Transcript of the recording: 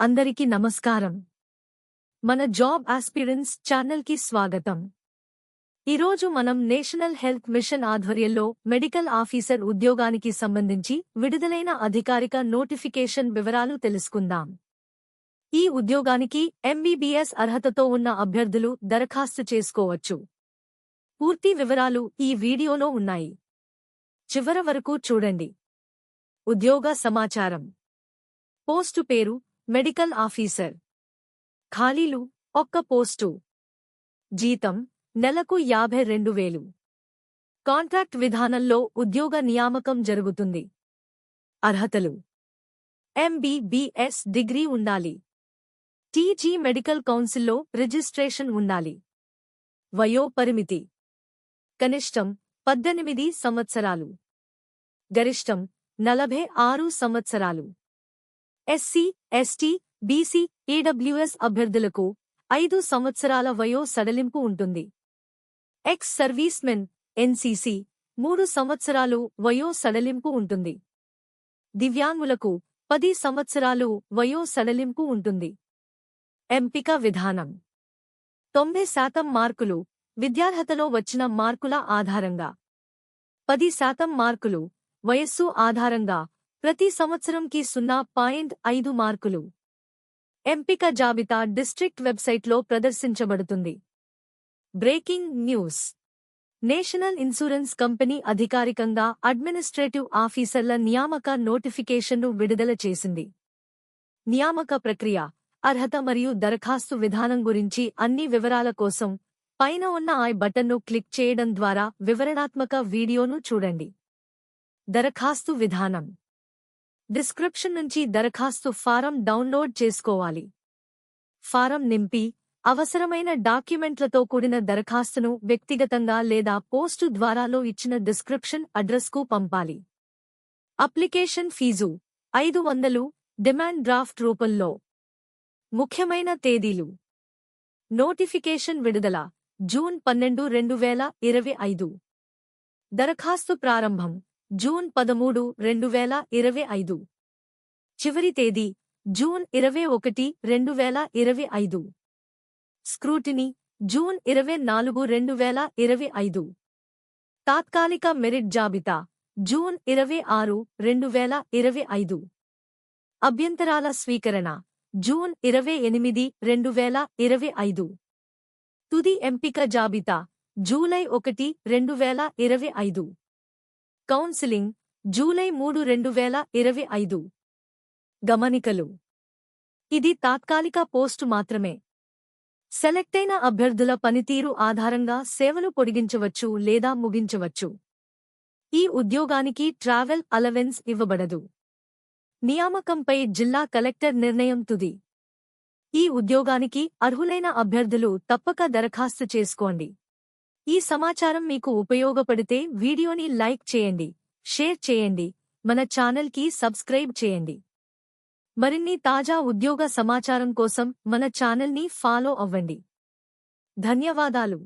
అందరికీ నమస్కారం. మన జాబ్ ఆస్పిరెన్స్ ఛానల్కి స్వాగతం. ఈరోజు మనం నేషనల్ హెల్త్ మిషన్ ఆధ్వర్యంలో మెడికల్ ఆఫీసర్ ఉద్యోగానికి సంబంధించి విడుదలైన అధికారిక నోటిఫికేషన్ వివరాలు తెలుసుకుందాం. ఈ ఉద్యోగానికి ఎంబీబీఎస్ అర్హతతో ఉన్న అభ్యర్థులు దరఖాస్తు చేసుకోవచ్చు. పూర్తి వివరాలు ఈ వీడియోలో ఉన్నాయి. చివర వరకు చూడండి. ఉద్యోగ సమాచారం. పోస్టు పేరు మెడికల్ ఆఫీసర్. ఖాళీలు ఒక్క పోస్టు. జీతం నెలకు యాభై రెండు వేలు. కాంట్రాక్ట్ విధానంలో ఉద్యోగ నియామకం జరుగుతుంది. అర్హతలు. ఎంబీబీఎస్ డిగ్రీ ఉండాలి. టీజీ మెడికల్ కౌన్సిల్లో రిజిస్ట్రేషన్ ఉండాలి. వయో పరిమితి కనిష్టం పద్దెనిమిది సంవత్సరాలు. గరిష్టం నలభై ఆరు సంవత్సరాలు. ఎస్సీ ఎస్టీ బీసీ ఏడబ్ల్యూఎస్ అభ్యర్థులకు ఐదు సంవత్సరాల వయో సడలింపు ఉంటుంది. ఎక్స్ సర్వీస్మెన్ ఎన్సీసీ మూడు సంవత్సరాలు వయో సడలింపు ఉంటుంది. దివ్యాంగులకు పది సంవత్సరాలు వయో సడలింపు ఉంటుంది. ఎంపిక విధానం. తొంభై శాతం మార్కులు విద్యార్హతలో వచ్చిన మార్కుల ఆధారంగా. పది శాతం మార్కులు వయస్సు ఆధారంగా ప్రతి సంవత్సరంకి సున్నా పాయింట్ ఐదు మార్కులు. ఎంపిక జాబితా డిస్ట్రిక్ట్ వెబ్సైట్లో ప్రదర్శించబడుతుంది. Breaking news. National insurance company అధికారికంగా అడ్మినిస్ట్రేటివ్ ఆఫీసర్ల నియామక నోటిఫికేషన్ను విడుదల చేసింది. నియామక ప్రక్రియ అర్హత మరియు దరఖాస్తు విధానం గురించి అన్ని వివరాల కోసం పైన ఉన్న ఐ బటన్ను క్లిక్ చేయడం ద్వారా వివరణాత్మక వీడియోను చూడండి. దరఖాస్తు విధానం. డిస్క్రిప్షన్ నుంచి దరఖాస్తు ఫారం డౌన్లోడ్ చేసుకోవాలి. ఫారం నింపి అవసరమైన డాక్యుమెంట్లతో కూడిన దరఖాస్తును వ్యక్తిగతంగా లేదా పోస్టు ద్వారాలో ఇచ్చిన డిస్క్రిప్షన్ అడ్రస్కు పంపాలి. అప్లికేషన్ ఫీజు ఐదు వందలు డిమాండ్ డ్రాఫ్ట్ రూపంలో. ముఖ్యమైన తేదీలు. నోటిఫికేషన్ విడుదల జూన్ పన్నెండు రెండు వేల ఇరవై ఐదు. దరఖాస్తు ప్రారంభం జూన్ పదమూడు రెండు వేల ఇరవై ఐదు. చివరి తేదీ జూన్ ఇరవై ఒకటి రెండు వేల ఇరవై ఐదు. స్క్రూటినీ జూన్ ఇరవై నాలుగు రెండు వేల ఇరవై ఐదు. తాత్కాలిక మెరిట్ జాబితా జూన్ ఇరవై ఆరు రెండు వేల ఇరవై ఐదు. అభ్యంతరాల స్వీకరణ జూన్ ఇరవై ఎనిమిది రెండు వేల ఇరవై ఐదు. తుది ఎంపిక జాబితా జూలై ఒకటి రెండు వేల ఇరవై ఐదు. కౌన్సిలింగ్ జూలై మూడు రెండు వేల ఇరవై ఐదు. గమనికలు. ఇది తాత్కాలిక పోస్టు మాత్రమే. సెలెక్టైన అభ్యర్థుల పనితీరు ఆధారంగా సేవలు పొడిగించవచ్చు లేదా ముగించవచ్చు. ఈ ఉద్యోగానికి ట్రావెల్ అలవెన్స్ ఇవ్వబడదు. నియామకంపై జిల్లా కలెక్టర్ నిర్ణయం తుది. ఈ ఉద్యోగానికి అర్హులైన అభ్యర్థులు తప్పక దరఖాస్తు చేసుకోండి. ఈ సమాచారం మీకు ఉపయోగపడితే వీడియోని లైక్ చేయండి షేర్ చేయండి మన ఛానల్కి సబ్స్క్రైబ్ చేయండి. మరిన్ని తాజా ఉద్యోగ సమాచారం కోసం మన ఛానల్ని ఫాలో అవ్వండి. ధన్యవాదాలు.